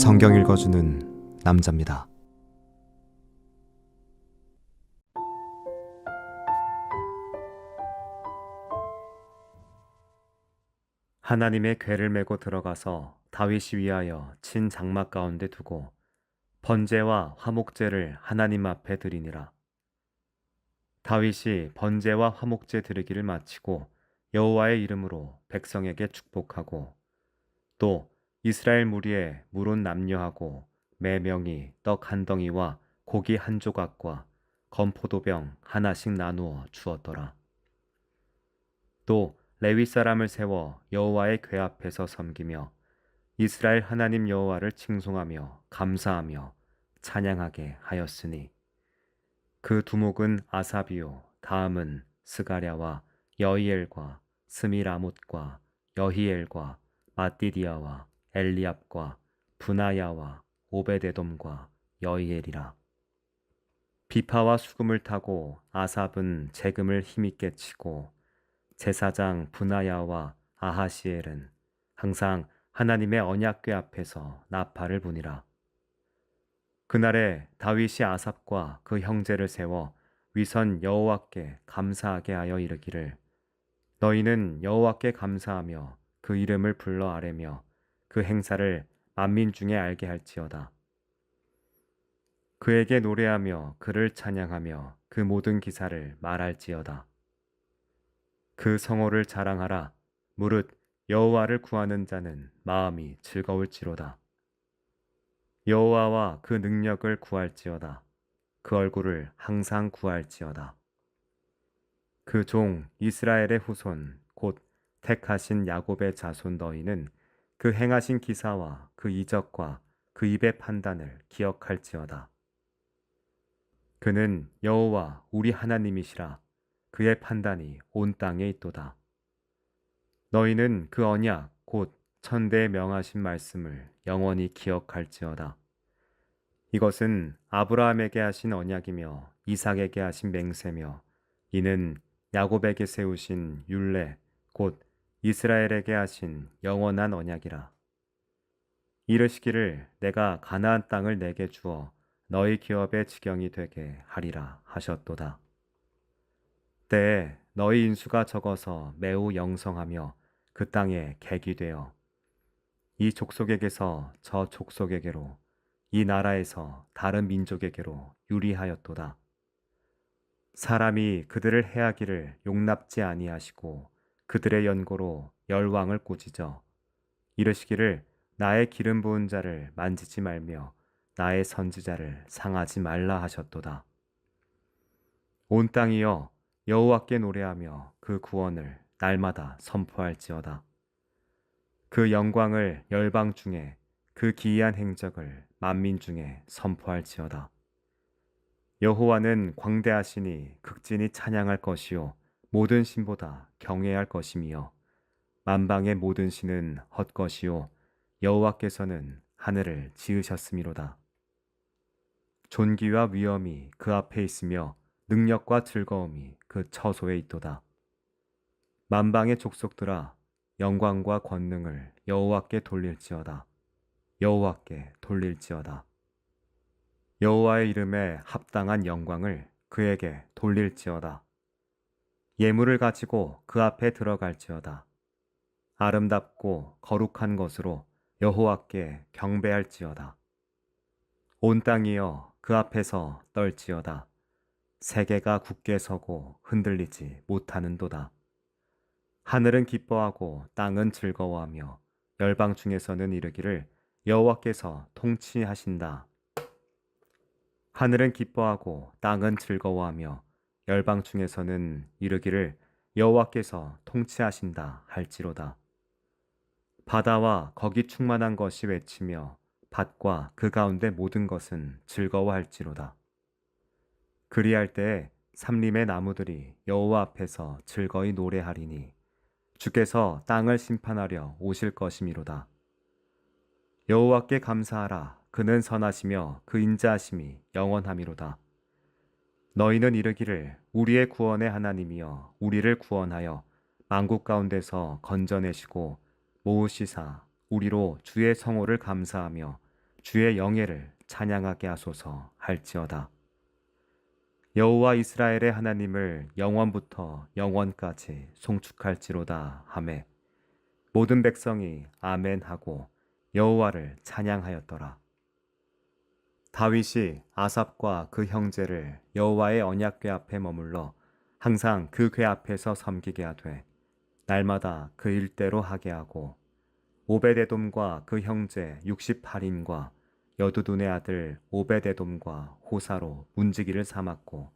성경 읽어주는 남자입니다. 하나님의 궤를 메고 들어가서 다윗이 위하여 친 장막 가운데 두고 번제와 화목제를 하나님 앞에 드리니라. 다윗이 번제와 화목제 드리기를 마치고 여호와의 이름으로 백성에게 축복하고 또 이스라엘 무리에 물은 남녀하고 매 명이 떡 한 덩이와 고기 한 조각과 건포도병 하나씩 나누어 주었더라. 또 레위 사람을 세워 여호와의 궤 앞에서 섬기며 이스라엘 하나님 여호와를 칭송하며 감사하며 찬양하게 하였으니 그 두목은 아사비요 다음은 스가랴와 여이엘과 스미라못과 여히엘과 마띠디아와 엘리압과 분하야와 오베데돔과 여이엘이라 비파와 수금을 타고 아삽은 재금을 힘있게 치고 제사장 분하야와 아하시엘은 항상 하나님의 언약궤 앞에서 나팔을 부니라. 그날에 다윗이 아삽과 그 형제를 세워 위선 여호와께 감사하게 하여 이르기를 너희는 여호와께 감사하며 그 이름을 불러 아뢰며 그 행사를 만민 중에 알게 할지어다. 그에게 노래하며 그를 찬양하며 그 모든 기사를 말할지어다. 그 성호를 자랑하라. 무릇 여호와를 구하는 자는 마음이 즐거울지로다. 여호와와 그 능력을 구할지어다. 그 얼굴을 항상 구할지어다. 그 종 이스라엘의 후손 곧 택하신 야곱의 자손 너희는 그 행하신 기사와 그 이적과 그 입의 판단을 기억할지어다. 그는 여호와 우리 하나님이시라 그의 판단이 온 땅에 있도다. 너희는 그 언약 곧 천대에 명하신 말씀을 영원히 기억할지어다. 이것은 아브라함에게 하신 언약이며 이삭에게 하신 맹세며 이는 야곱에게 세우신 율례 곧 이스라엘에게 하신 영원한 언약이라. 이르시기를 내가 가나안 땅을 내게 주어 너희 기업의 지경이 되게 하리라 하셨도다. 때에 너희 인수가 적어서 매우 영성하며 그 땅에 객이 되어 이 족속에게서 저 족속에게로 이 나라에서 다른 민족에게로 유리하였도다. 사람이 그들을 해하기를 용납지 아니하시고 그들의 연고로 열왕을 꾸짖어 이르시기를 나의 기름 부은 자를 만지지 말며 나의 선지자를 상하지 말라 하셨도다. 온 땅이여 여호와께 노래하며 그 구원을 날마다 선포할지어다. 그 영광을 열방 중에 그 기이한 행적을 만민 중에 선포할지어다. 여호와는 광대하시니 극진히 찬양할 것이요 모든 신보다 경외할 것이며 만방의 모든 신은 헛것이요 여호와께서는 하늘을 지으셨음이로다. 존귀와 위엄이 그 앞에 있으며 능력과 즐거움이 그 처소에 있도다. 만방의 족속들아 영광과 권능을 여호와께 돌릴지어다. 여호와께 돌릴지어다. 여호와의 이름에 합당한 영광을 그에게 돌릴지어다. 예물을 가지고 그 앞에 들어갈지어다. 아름답고 거룩한 것으로 여호와께 경배할지어다. 온 땅이여 그 앞에서 떨지어다. 세계가 굳게 서고 흔들리지 못하는도다. 하늘은 기뻐하고 땅은 즐거워하며 열방 중에서는 이르기를 여호와께서 통치하신다. 하늘은 기뻐하고 땅은 즐거워하며 열방 중에서는 이르기를 여호와께서 통치하신다 할지로다. 바다와 거기 충만한 것이 외치며 밭과 그 가운데 모든 것은 즐거워할지로다. 그리할 때에 삼림의 나무들이 여호와 앞에서 즐거이 노래하리니 주께서 땅을 심판하려 오실 것이미로다. 여호와께 감사하라 그는 선하시며 그 인자하심이 영원함이로다. 너희는 이르기를 우리의 구원의 하나님이여 우리를 구원하여 만국 가운데서 건져내시고 모으시사 우리로 주의 성호를 감사하며 주의 영예를 찬양하게 하소서 할지어다. 여호와 이스라엘의 하나님을 영원부터 영원까지 송축할지로다 하매 모든 백성이 아멘 하고 여호와를 찬양하였더라. 다윗이 아삽과 그 형제를 여호와의 언약궤 앞에 머물러 항상 그 궤 앞에서 섬기게 하되 날마다 그 일대로 하게 하고 오베데돔과 그 형제 68인과 여두둔의 아들 오베데돔과 호사로 문지기를 삼았고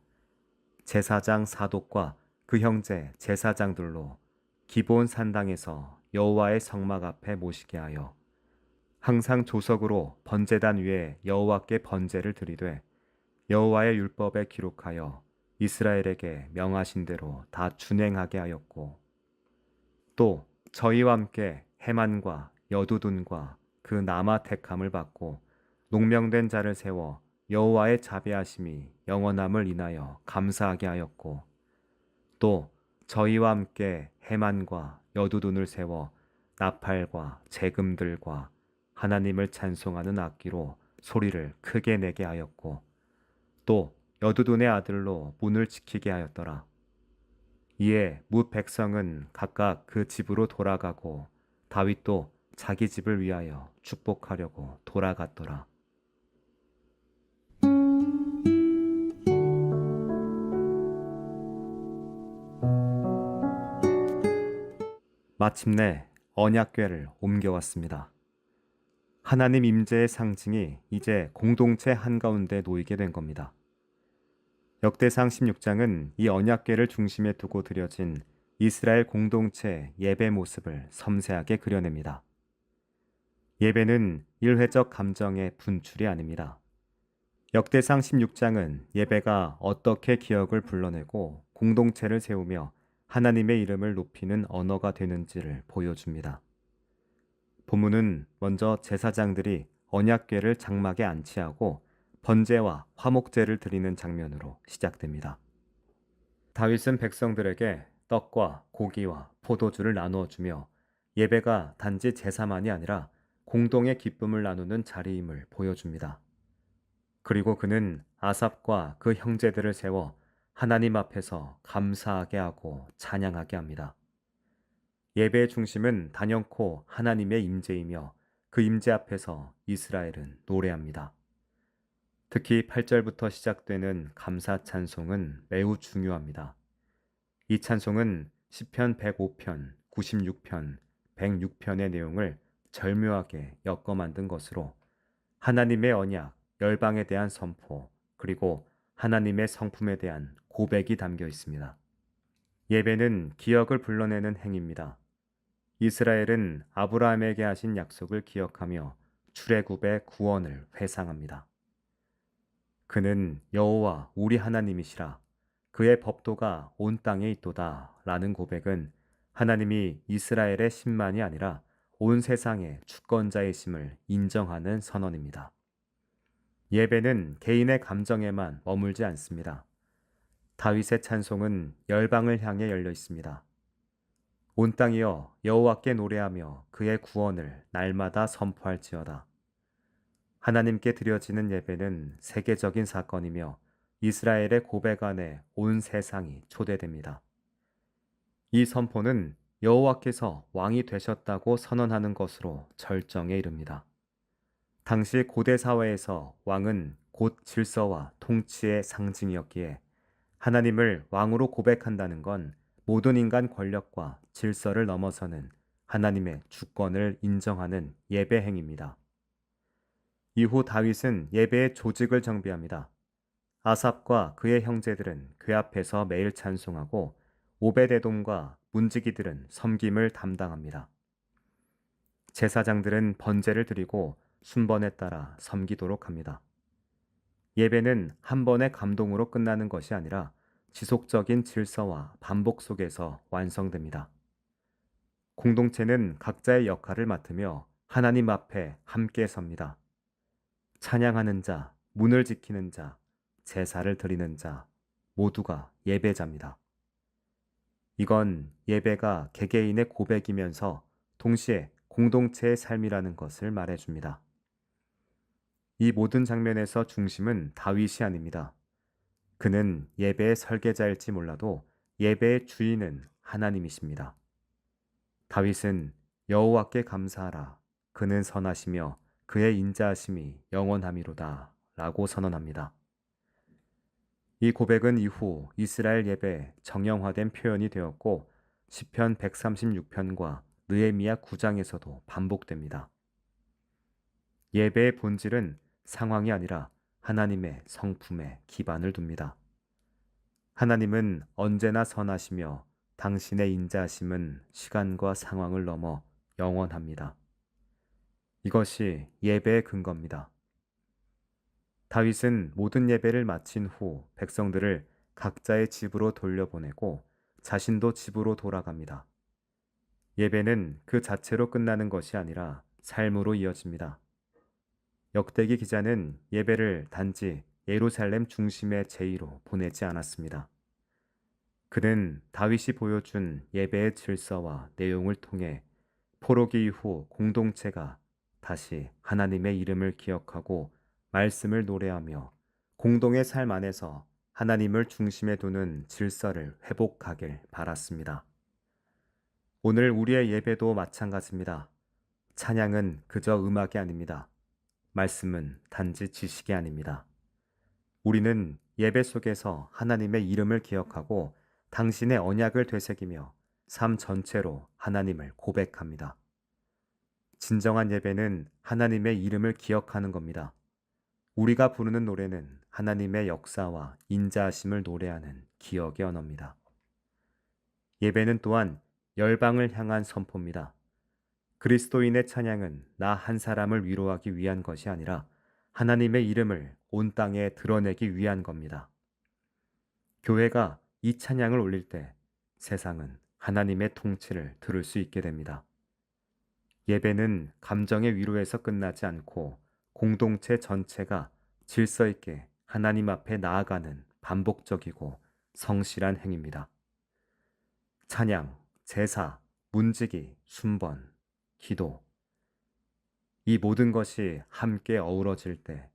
제사장 사독과 그 형제 제사장들로 기본 산당에서 여호와의 성막 앞에 모시게 하여 항상 조석으로 번제단 위에 여호와께 번제를 드리되 여호와의 율법에 기록하여 이스라엘에게 명하신 대로 다 준행하게 하였고 또 저희와 함께 해만과 여두둔과 그 남아 택함을 받고 농명된 자를 세워 여호와의 자비하심이 영원함을 인하여 감사하게 하였고 또 저희와 함께 해만과 여두둔을 세워 나팔과 재금들과 하나님을 찬송하는 악기로 소리를 크게 내게 하였고 또 여두둔의 아들로 문을 지키게 하였더라. 이에 무 백성은 각각 그 집으로 돌아가고 다윗도 자기 집을 위하여 축복하려고 돌아갔더라. 마침내 언약궤를 옮겨왔습니다. 하나님 임재의 상징이 이제 공동체 한가운데 놓이게 된 겁니다. 역대상 16장은 이 언약궤를 중심에 두고 드려진 이스라엘 공동체 예배 모습을 섬세하게 그려냅니다. 예배는 일회적 감정의 분출이 아닙니다. 역대상 16장은 예배가 어떻게 기억을 불러내고 공동체를 세우며 하나님의 이름을 높이는 언어가 되는지를 보여줍니다. 본문은 먼저 제사장들이 언약궤를 장막에 안치하고 번제와 화목제를 드리는 장면으로 시작됩니다. 다윗은 백성들에게 떡과 고기와 포도주를 나누어 주며 예배가 단지 제사만이 아니라 공동의 기쁨을 나누는 자리임을 보여줍니다. 그리고 그는 아삽과 그 형제들을 세워 하나님 앞에서 감사하게 하고 찬양하게 합니다. 예배의 중심은 단연코 하나님의 임재이며 그 임재 앞에서 이스라엘은 노래합니다. 특히 8절부터 시작되는 감사 찬송은 매우 중요합니다. 이 찬송은 시편 105편, 96편, 106편의 내용을 절묘하게 엮어 만든 것으로 하나님의 언약, 열방에 대한 선포, 그리고 하나님의 성품에 대한 고백이 담겨 있습니다. 예배는 기억을 불러내는 행위입니다. 이스라엘은 아브라함에게 하신 약속을 기억하며 출애굽의 구원을 회상합니다. 그는 여호와 우리 하나님이시라 그의 법도가 온 땅에 있도다라는 고백은 하나님이 이스라엘의 신만이 아니라 온 세상의 주권자이심을 인정하는 선언입니다. 예배는 개인의 감정에만 머물지 않습니다. 다윗의 찬송은 열방을 향해 열려 있습니다. 온 땅이여 여호와께 노래하며 그의 구원을 날마다 선포할지어다. 하나님께 드려지는 예배는 세계적인 사건이며 이스라엘의 고백 안에 온 세상이 초대됩니다. 이 선포는 여호와께서 왕이 되셨다고 선언하는 것으로 절정에 이릅니다. 당시 고대 사회에서 왕은 곧 질서와 통치의 상징이었기에 하나님을 왕으로 고백한다는 건 모든 인간 권력과 질서를 넘어서는 하나님의 주권을 인정하는 예배 행입니다. 이후 다윗은 예배의 조직을 정비합니다. 아삽과 그의 형제들은 궤 앞에서 매일 찬송하고 오베데돔과 문지기들은 섬김을 담당합니다. 제사장들은 번제를 드리고 순번에 따라 섬기도록 합니다. 예배는 한 번의 감동으로 끝나는 것이 아니라 지속적인 질서와 반복 속에서 완성됩니다. 공동체는 각자의 역할을 맡으며 하나님 앞에 함께 섭니다. 찬양하는 자, 문을 지키는 자, 제사를 드리는 자, 모두가 예배자입니다. 이건 예배가 개개인의 고백이면서 동시에 공동체의 삶이라는 것을 말해줍니다. 이 모든 장면에서 중심은 다윗이 아닙니다. 그는 예배의 설계자일지 몰라도 예배의 주인은 하나님이십니다. 다윗은 여호와께 감사하라. 그는 선하시며 그의 인자하심이 영원함이로다. 라고 선언합니다. 이 고백은 이후 이스라엘 예배 정형화된 표현이 되었고 시편 136편과 느헤미야 9장에서도 반복됩니다. 예배의 본질은 상황이 아니라 하나님의 성품에 기반을 둡니다. 하나님은 언제나 선하시며 당신의 인자하심은 시간과 상황을 넘어 영원합니다. 이것이 예배의 근거입니다. 다윗은 모든 예배를 마친 후 백성들을 각자의 집으로 돌려보내고 자신도 집으로 돌아갑니다. 예배는 그 자체로 끝나는 것이 아니라 삶으로 이어집니다. 역대기 기자는 예배를 단지 예루살렘 중심의 제의로 보내지 않았습니다. 그는 다윗이 보여준 예배의 질서와 내용을 통해 포로기 이후 공동체가 다시 하나님의 이름을 기억하고 말씀을 노래하며 공동의 삶 안에서 하나님을 중심에 두는 질서를 회복하길 바랐습니다. 오늘 우리의 예배도 마찬가지입니다. 찬양은 그저 음악이 아닙니다. 말씀은 단지 지식이 아닙니다. 우리는 예배 속에서 하나님의 이름을 기억하고 당신의 언약을 되새기며 삶 전체로 하나님을 고백합니다. 진정한 예배는 하나님의 이름을 기억하는 겁니다. 우리가 부르는 노래는 하나님의 역사와 인자하심을 노래하는 기억의 언어입니다. 예배는 또한 열방을 향한 선포입니다. 그리스도인의 찬양은 나 한 사람을 위로하기 위한 것이 아니라 하나님의 이름을 온 땅에 드러내기 위한 겁니다. 교회가 이 찬양을 올릴 때 세상은 하나님의 통치를 들을 수 있게 됩니다. 예배는 감정의 위로에서 끝나지 않고 공동체 전체가 질서 있게 하나님 앞에 나아가는 반복적이고 성실한 행위입니다. 찬양, 제사, 문지기, 순번, 기도. 이 모든 것이 함께 어우러질 때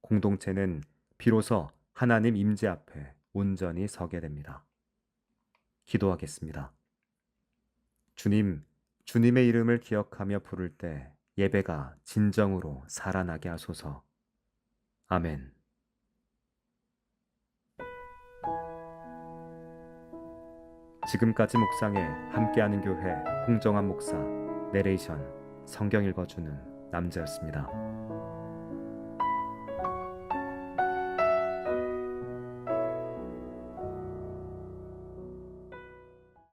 공동체는 비로소 하나님 임재 앞에 온전히 서게 됩니다. 기도하겠습니다. 주님, 주님의 이름을 기억하며 부를 때 예배가 진정으로 살아나게 하소서. 아멘. 지금까지 묵상에 함께하는 교회 홍정한 목사 내레이션 성경 읽어주는 남자였습니다.